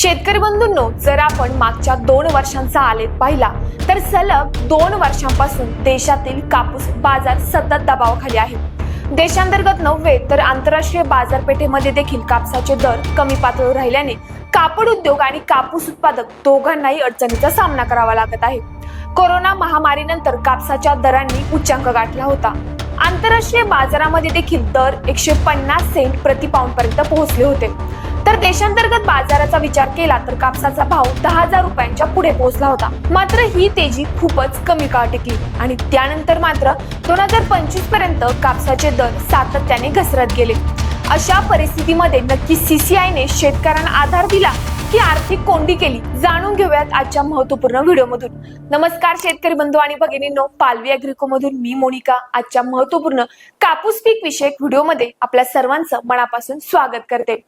शेतकरी बंधूंनो जर आपण मागच्या दोन वर्षांचा आलेख पाहिला तर सलग दोन वर्षांपासून देशातील कापूस बाजार सतत दबावाखाली आहे. देशांतर्गत नव्हे तर आंतरराष्ट्रीय बाजारपेठेमध्ये देखील कापसाचे दर कमी पातळीवर राहिल्याने कापड उद्योग आणि कापूस उत्पादक दोघांनाही अडचणीचा सामना करावा लागत आहे. कोरोना महामारीनंतर कापसाच्या दरांनी उच्चांक गाठला होता. आंतरराष्ट्रीय बाजारामध्ये देखील दर एकशे पन्नास सेंट प्रति पाऊंड पर्यंत पोहोचले होते. तर देशांतर्गत बाजाराचा विचार केला तर कापसाचा भाव दहा हजार रुपयांच्या पुढे पोहोचला होता. मात्र ही तेजी खूपच कमी काळ टिकली आणि त्यानंतर मात्र दोन हजार पंचवीसपर्यंत कापसाचे दर सातत्याने घसरत गेले. अशा परिस्थितीमध्ये नक्की सीसीआयने शेतकऱ्यांना आधार दिला की आर्थिक कोंडी केली जाणून घेऊयात आजच्या महत्त्वपूर्ण व्हिडिओमधून. नमस्कार शेतकरी बंधू आणि भगिनींनो पालवी अग्रिको मधून मी मोनिका. आजच्या महत्त्वपूर्ण कापूस पीक विषयक व्हिडिओमध्ये आपल्या सर्वांचं मनापासून स्वागत करते.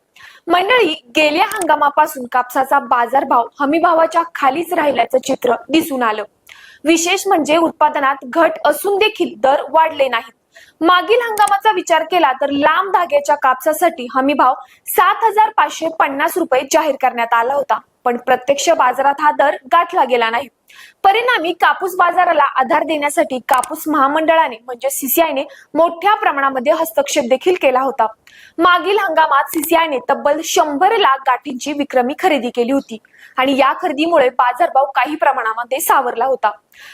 मंडळी गेल्या हंगामापासून कापसाचा बाजारभाव हमी भावाच्या खालीच राहिल्याचं चित्र दिसून आलं. विशेष म्हणजे उत्पादनात घट असून देखील दर वाढले नाहीत. मागील हंगामाचा विचार केला तर लांब धाग्याच्या कापसासाठी हमी भाव सात हजार पाचशे पन्नास रुपये जाहीर करण्यात आला होता. पण प्रत्यक्ष बाजारात हा दर गाठला गेला नाही. परिणामी कापूस बाजाराला आधार देण्यासाठी कापूस महामंडळाने म्हणजे सीसीआयने मोठ्या प्रमाणामध्ये हस्तक्षेप देखील केला होता. मागील हंगामात सीसीआयने तब्बल शंभर लाख गाठींची विक्रमी खरेदी केली होती आणि या खरेदीमुळे बाजारभाव काही प्रमाणामध्ये सावरला होता.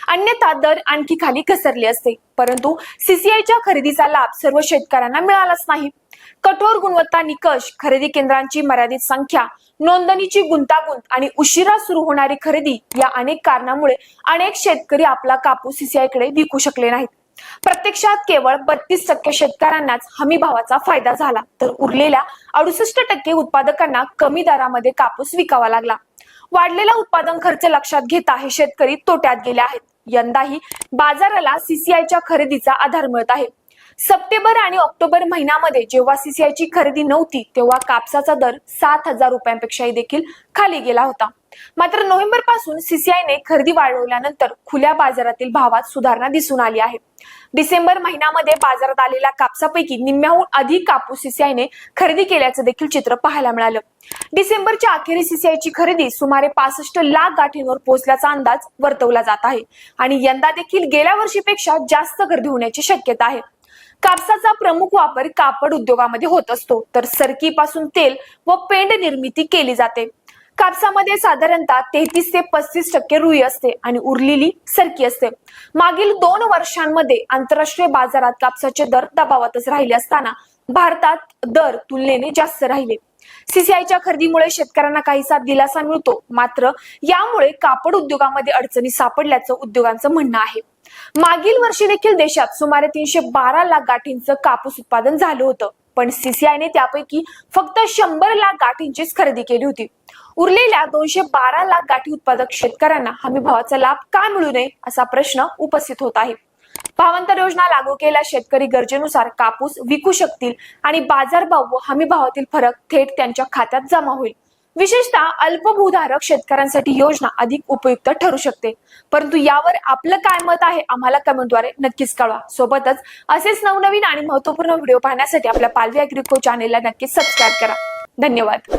अन्यथा दर आणखी खाली घसरले असते परंतु सीसीआयच्या खरेदीचा लाभ सर्व शेतकऱ्यांना मिळालाच नाही. कठोर गुणवत्ता निकष खरेदी केंद्रांची मर्यादित संख्या नोंदणीची गुंतागुंत आणि उशिरा सुरू होणारी खरेदी या अनेक कारण कारणामुळे अनेक शेतकरी आपला कापूस सीसीआयकडे विकू शकले नाहीत. प्रत्यक्षात केवळ बत्तीस टक्के शेतकऱ्यांनाच हमी भावाचा फायदा झाला तर उरलेल्या अडुसष्ट टक्के उत्पादकांना कमी दरामध्ये कापूस विकावा लागला. वाढलेला उत्पादन खर्च लक्षात घेता हे शेतकरी तोट्यात गेले आहेत. यंदाही बाजाराला सीसीआयच्या खरेदीचा आधार मिळत आहे. सप्टेंबर आणि ऑक्टोबर महिन्यामध्ये जेव्हा सीसीआयची खरेदी नव्हती तेव्हा कापसाचा दर सात हजार रुपयांपेक्षाही देखील खाली गेला होता. मात्र नोव्हेंबरपासून सीसीआयने खरेदी वाढवल्यानंतर खुल्या बाजारातील भावात सुधारणा दिसून आली आहे. डिसेंबर महिन्यामध्ये बाजारात आलेल्या कापसापैकी निम्म्याहून अधिक कापूस सीसीआयने खरेदी केल्याचं देखील चित्र पाहायला मिळालं. डिसेंबरच्या अखेरीस सीसीआयची खरेदी सुमारे पासष्ट लाख गाठींवर पोहोचल्याचा अंदाज वर्तवला जात आहे आणि यंदा देखील गेल्या वर्षीपेक्षा जास्त गर्दी होण्याची शक्यता आहे. कापसाचा प्रमुख वापर कापड उद्योगामध्ये होत असतो. तर सरकीपासून तेल व पेंड निर्मिती केली जाते. कापसामध्ये साधारणतः तेहतीस ते पस्तीस टक्के रुई असते आणि उरलेली सरकी असते. मागील दोन वर्षांमध्ये आंतरराष्ट्रीय बाजारात कापसाचे दर दबावातच राहिले असताना भारतात दर तुलनेने जास्त राहिले. सीसीआयच्या खरेदीमुळे शेतकऱ्यांना काहीसा दिलासा मिळतो. मात्र यामुळे कापड उद्योगामध्ये अडचणी सापडल्याचं उद्योगांचं म्हणणं आहे. मागील वर्षी देखील देशात सुमारे तीनशे बारा लाख गाठींचं कापूस उत्पादन झालं होतं. पण सीसीआयने त्यापैकी फक्त शंभर लाख गाठींचीच खरेदी केली होती. उरलेल्या दोनशे बारा लाख गाठी उत्पादक शेतकऱ्यांना हमी भावाचा लाभ का मिळू नये असा प्रश्न उपस्थित होत आहे. भावांतर योजना लागू केल्या शेतकरी गरजेनुसार कापूस विकू शकतील आणि बाजारभाव व हमी भावातील फरक थेट त्यांच्या खात्यात जमा होईल. विशेषतः अल्पभूधारक शेतकऱ्यांसाठी योजना अधिक उपयुक्त ठरू शकते. परंतु यावर आपलं काय मत आहे आम्हाला कमेंटद्वारे नक्कीच कळवा. सोबतच असेच नवनवीन आणि महत्त्वपूर्ण व्हिडिओ पाहण्यासाठी आपल्या पालवी अॅग्रिको चॅनेलला नक्कीच सबस्क्राईब करा. धन्यवाद.